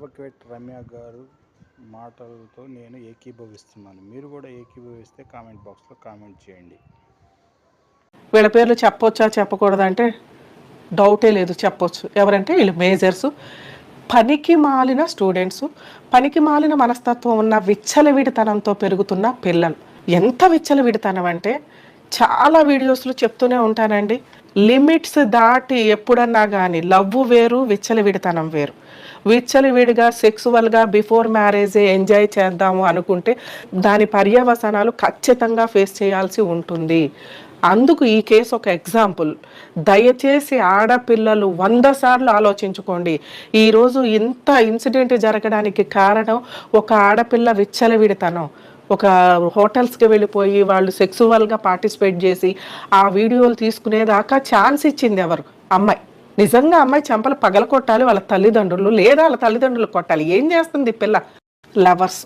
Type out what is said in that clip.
Advocate Ramya గారు మాటలతో నేను ఏకీభవిస్తున్నాను. మీరు కూడా ఏకీభవిస్తే కామెంట్ బాక్స్లో కామెంట్ చేయండి. వీళ్ళ పేర్లు చెప్పొచ్చా చెప్పకూడదా అంటే డౌటే లేదు చెప్పొచ్చు. ఎవరంటే వీళ్ళు మేజర్స్. పనికి మాలిన స్టూడెంట్స్ పనికి మాలిన మనస్తత్వం ఉన్న విచ్చలవిడితనంతో పెరుగుతున్న పిల్లలు. ఎంత విచ్చలవిడితనం అంటే చాలా వీడియోస్లో చెప్తూనే ఉంటానండి. లిమిట్స్ దాటి ఎప్పుడన్నా కానీ లవ్ వేరు విచ్చలవిడితనం వేరు. విచ్చలవిడిగా సెక్సువల్గా బిఫోర్ మ్యారేజే ఎంజాయ్ చేద్దాము అనుకుంటే దాని పర్యవసనాలు ఖచ్చితంగా ఫేస్ చేయాల్సి ఉంటుంది. అందుకు ఈ కేసు ఒక ఎగ్జాంపుల్ దయచేసి ఆడపిల్లలు వంద సార్లు ఆలోచించుకోండి. ఈరోజు ఇంత ఇన్సిడెంట్ జరగడానికి కారణం ఒక ఆడపిల్ల విచ్చలవిడితనం ఒక హోటల్స్కి వెళ్ళిపోయి వాళ్ళు సెక్సువల్గా పార్టిసిపేట్ చేసి ఆ వీడియోలు తీసుకునేదాకా ఛాన్స్ ఇచ్చింది ఎవరు? అమ్మాయి. నిజంగా అమ్మాయి చెంపలు పగల కొట్టాలి వాళ్ళ తల్లిదండ్రులు లేదా వాళ్ళ తల్లిదండ్రులు కొట్టాలి. ఏం చేస్తుంది పిల్ల? లవర్స్.